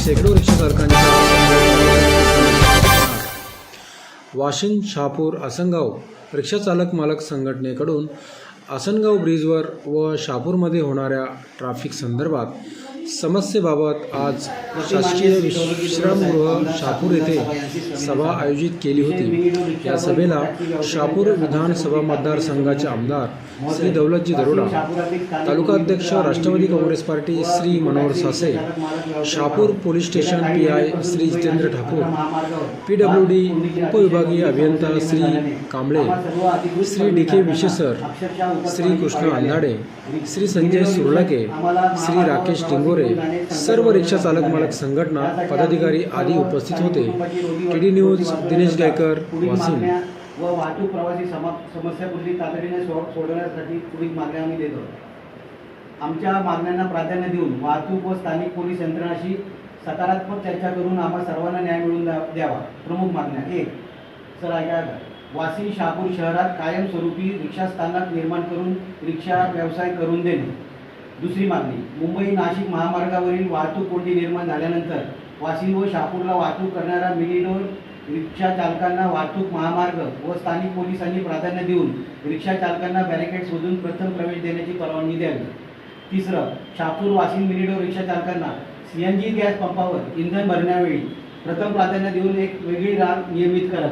शेकडो रिक्षा वाशिंद वाशिम शहापूर आसनगाव रिक्षाचालक मालक संघटनेकडून आसनगाव ब्रिजवर व शहापूरमध्ये होणाऱ्या ट्रॅफिक संदर्भात समस्येबाबत आज शासकीय विश्रामगृह शापूर येथे सभा आयोजित केली होती. या सभेला शापूर विधानसभा मतदारसंघाचे आमदार श्री दौलतजी दरोडा तालुका अध्यक्ष Rashtravadi Congress party Shri Manohar Sase Shahapur police station P I Shri Jitendra Thakur P W D उपविभागीय अभियंता श्री कांबळे श्री डी के विशेसर श्री कृष्ण आंधाडे श्री संजय सुर्लाके श्री राकेश डिंगोरे सर्व रिक्षा चालक मालक संघटना पदाधिकारी आदी उपस्थित होते. T D news Dinesh Gaikar Washim. व वाहतूक प्रवासी समस्या पूर्वी तातडीने सो सोडवण्यासाठी पुढील मागण्या आम्ही देतो आमच्या मागण्यांना प्राधान्य देऊन वाहतूक व स्थानिक पोलीस यंत्रणाशी सकारात्मक चर्चा करून आम्हा सर्वांना न्याय मिळवून द्यावा. प्रमुख मागण्या एक. सर ऐका. वाशिम शहापूर शहरात कायमस्वरूपी रिक्षा स्थानक निर्माण करून रिक्षा व्यवसाय करून देणे. दुसरी मागणी मुंबई नाशिक महामार्गावरील वाहतूक कोंडी निर्माण झाल्यानंतर वाशिम व शहापूरला वाहतूक करणाऱ्या मिनिडोर रिक्षा चालकांना वाहतूक महामार्ग व स्थानिक पोलिसांनी प्राधान्य देऊन रिक्षा चालकांना बॅरिकेड्समधून प्रथम प्रवेश देण्याची परवानगी द्यावी. तिसरं शहापूर वाशिम मिनिडोर रिक्षा चालकांना सी एन जी गॅस पंपावर इंधन भरण्यावेळी प्रथम प्राधान्य देऊन एक वेगळी रांग नियमित करा